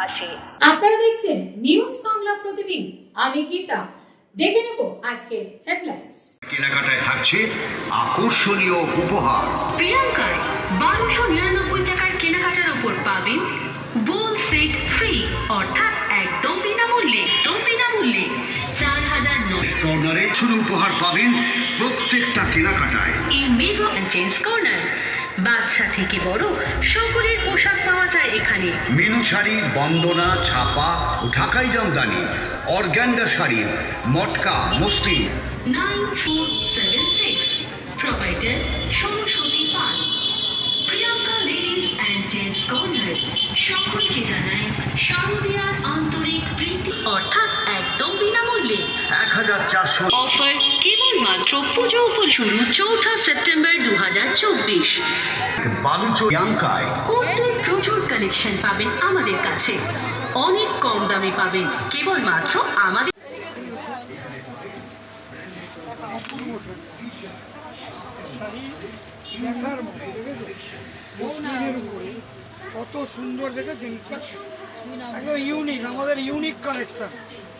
পাশে। আপনারা দেখছেন নিউজ বাংলা প্রতিদিন। আমি গীতা। দেখে নেব আজকের হেডলাইন্স কেনাকাটায় থাকছে আকর্ষণীয় উপহার। প্রিয়াঙ্কার বারোশো নিরানব্বই টাকার কেনাকাটার ওপর পাবেন বোল সেট ফ্রি অর্থাৎ একদম বিনামূল্যে একদম বিনামূল্যে। চার হাজার নশো। কর্নারে শুধু উপহার পাবেন প্রত্যেকটা কেনাকাটায়। এই মেগা জেন্টস কর্নার বাচ্চা থেকে বড় সকলের পোশাক পাওয়া যায় এখানে। মিনু শাড়ি বন্দনা ছাপা ঢাকাই Jamdani organdy sari matka muslin. Nine four seven six provider Saraswati Pal. Priyanka ladies and gents corner সকলকে জানায় শারদীয়ার আন্তরিক প্রীতি অর্থাৎ একদম বিনামূল্যে। হাজার চারশো অফার কেবলমাত্র পুজো শুরু চৌঠা সেপ্টেম্বর দু হাজার চব্বিশ বালুচো কুর্তির প্রচুর কালেকশন পাবেন আমাদের কাছে। অনেক কম দামে পাবেন কেবলমাত্র আমাদের কত সুন্দর দেখেছেন? ইউনিক আমাদের ইউনিক কালেকশন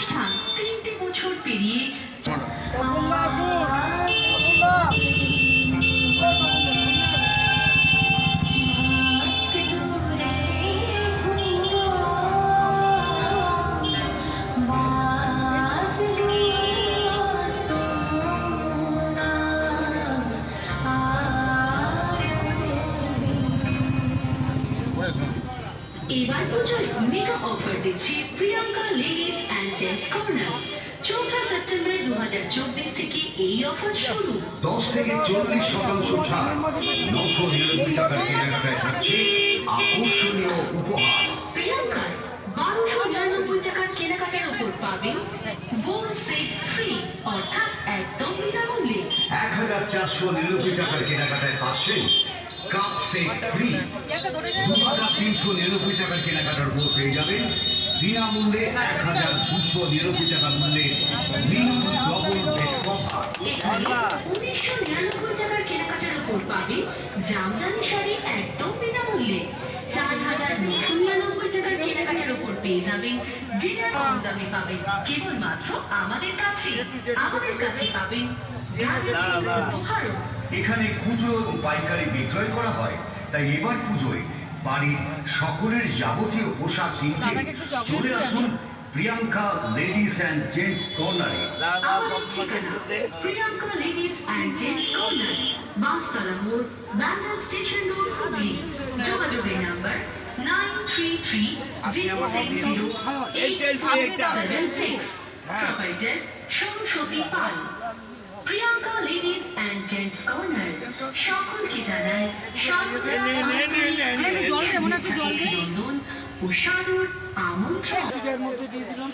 প্রতিষ্ঠান। তিনটি বছর পেরিয়ে এবার পুজোয় মেগা অফার দিচ্ছে Priyanka ladies and gents corner চৌঠা সেপ্টেম্বর দু হাজার চব্বিশ থেকে এই অফার শুরু। দশ থেকে চল্লিশ শতাংশ ছাড়। নশো নিরানব্বই টাকার কেনাকাটায় থাকছে আকর্ষণীয় উপহার। প্রিয়াঙ্কার বারোশো নিরানব্বই টাকার কেনাকাটার উপর পাবেন বোল সেট ফ্রি অর্থাৎ একদম বিনামূল্যে। এক হাজার চারশো নিরানব্বই টাকার কেনাকাটায় পাচ্ছেন কাপ সেট ফ্রি তিনশো নিরানব্বই টাকার কেনাকাটার উপর পেয়ে যাবেন বিনামূল্যে এক হাজার দুশো নিরানব্বই টাকা মূল্যে একদম কেনাকাটার উপর পেয়ে যাবেন যেটা কম কেবলমাত্র আমাদের কাছে। আমাদের কাছে পাবেন এখানে খুচরো এবং পাইকারি বিক্রয় করা হয়। তাই এবার পুজোয় বাড়ির সকলের যাবতীয় পোশাক কিনতে চলে আসুন প্রিয়াঙ্কা লেডিস অ্যান্ড জেন্টস কর্নারে। Priyanka ladies and gents corner Bastala মোড় ব্যান্ডেল স্টেশন রোড হুগলি। যোগাযোগের number nine three three zero six zero eight five seven six provider Saraswati Pal. Priyanka ladies and gents corner সকলকে জানায় স্বাগত। জল দে, মনে হয় একটু জল দে। অভিনন্দন ও সাদর আমন্ত্রণ। মধ্যে দিয়ে দিলাম।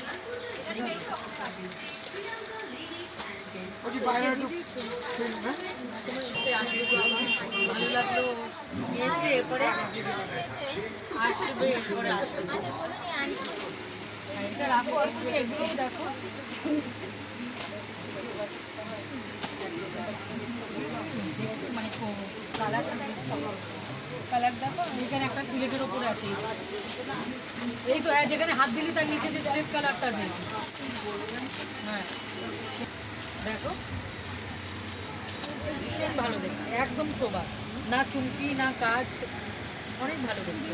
ওটি বাইরে একটু? আসবে তো আমার ভালো লাগল। এসে এরপরে আসবে এরপরে আসবে। রাখো আর তুমি এগুলো দেখো মানে কালার দেখো এখানে একটা সিলেটের ওপরে আছে। এই তো হ্যাঁ যেখানে হাত দিলি তার নিচে যে স্ট্রেট কালারটা যে। হ্যাঁ দেখো। ভীষণ ভালো দেখতে একদম শোভা। না চুমকি না কাজ অনেক ভালো দেখতে।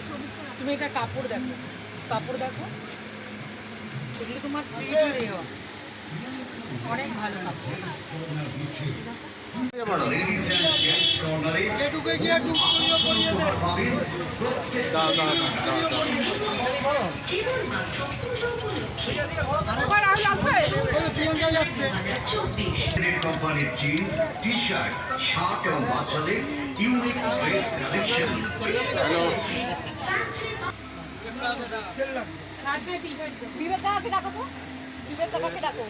তুমি এটা কাপড় দেখো কাপড় দেখো। এগুলো তোমার অনেক ভালো কাপড়। কোম্পানির জিন্স টি শার্ট শার্ট এবং বাচ্চাদের unique dress collection sale Bibek কাকাকে ডাকো তো বিবেক কাকাকে ডাকো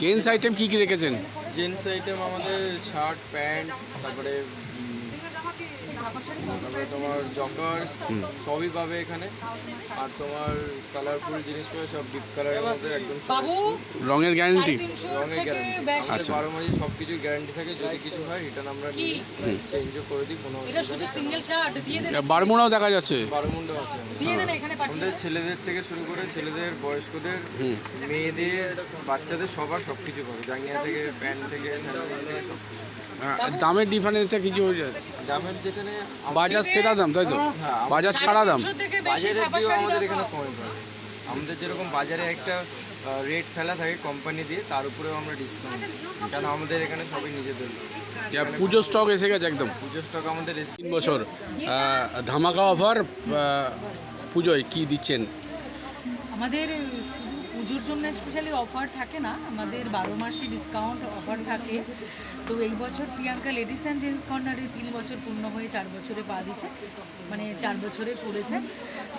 জেন্টস আইটেম কি। কি রেখেছেন? জেন্টস আইটেম আমাদের শার্ট প্যান্ট তারপরে তারপরে তোমার জকার্স সবই পাবে এখানে। আর তোমার কালারফুল জিনিস পাবে সব ডিপ কালারের মধ্যে একদম বাবু রঙের গ্যারান্টি রঙের গ্যারান্টি বেশি আমাদের বারো মাসে সব কিছুর গ্যারান্টি থাকে যদি কিছু হয় রিটার্ন আমরা চেঞ্জও করে দিই কোনো এটা অসুবিধা শুধু সিঙ্গেল শার্ট দিয়ে দেন। বারমুড়াও দেখা যাচ্ছে। বারো মুন্ডা আছে। আমাদের। দিয়ে দেন এখানে পাঠিয়ে আমাদের ছেলেদের থেকে শুরু করে ছেলেদের বয়স্কদের মেয়েদের বাচ্চাদের সবার সব কিছু পাবে। জাঙ্গিয়া থেকে প্যান্ট থেকে স্যান্ডেল থেকে সব কিছু। আহ, দামের ডিফারেন্সটা কিছু হয়ে যায়। দামের যেখানে বাজার সেরা দাম তাই তো? হ্যাঁ, বাজার ছাড়া দাম। তিনশো বাজারের দিয়েও আমাদের এখানে কমে আমাদের যেরকম বাজারে একটা রেট ফেলা থাকে কোম্পানি দিয়ে তার উপরেও আমরা ডিসকাউন্ট দিই। কেন আমাদের এখানে সবই নিজেদের পুজোর স্টক এসে গেছে একদম। পুজোর স্টক আমাদের এসে- তিন বছর ধামাকা অফার পুজোয় কি দিচ্ছেন? আমাদের শুধু পুজোর জন্য স্পেশালি অফার থাকে না। আমাদের বারো মাসে ডিসকাউন্ট অফার থাকে। তো এই বছর প্রিয়াঙ্কা লেডিস অ্যান্ড জেন্টস কর্নারে তিন বছর পূর্ণ হয়ে চার বছরে পা দিচ্ছে মানে চার বছরে পড়েছে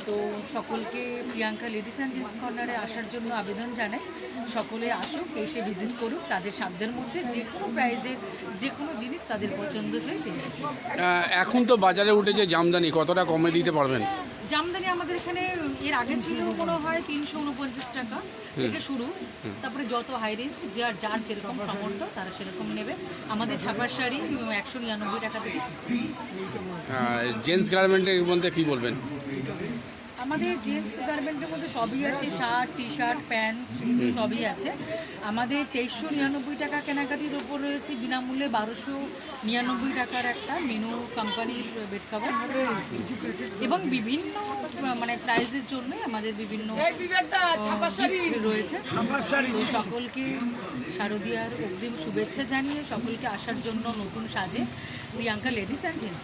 তো সকলকে প্রিয়াঙ্কা লেডিস অ্যান্ড জেন্টস কর্নারে আসার জন্য আবেদন জানাই। সকলে আসুক, এসে ভিজিট করুক। তাদের সাধ্যের মধ্যে যে কোনো প্রাইজে যে কোনো জিনিস তাদের পছন্দসই পেয়ে যাবে। এখন তো বাজারে উঠেছে জামদানি। কতটা কমে দিতে পারবেন? জামদানি আমাদের এখানে এর আগে ছিল মনে হয় তিনশো উনপঞ্চাশ টাকা থেকে শুরু। তারপরে যত হাই রেঞ্জ যার যার যেরকম সামর্থ্য তারা সেরকম নেবে। আমাদের ছাপার শাড়ি একশো নিরানব্বই টাকা থেকে শুরু। জেন্টস গার্মেন্টের মধ্যে কি বলবেন? আমাদের জেন্টস গার্মেন্টের মধ্যে সবই আছে শার্ট টি শার্ট প্যান্ট সবই আছে। আমাদের তেইশশো নিরানব্বই টাকা কেনাকাটির ওপর রয়েছে বিনামূল্যে বারোশো নিরানব্বই টাকার একটা মেনু কোম্পানির বেড কাভার এবং বিভিন্ন মানে প্রাইজের জন্য আমাদের বিভিন্ন রয়েছে। সকলকে শারদীয়ার অগ্রিম শুভেচ্ছা জানিয়ে সকলকে আসার জন্য নতুন সাজে প্রিয়াঙ্কা লেডিস অ্যান্ড জেন্টস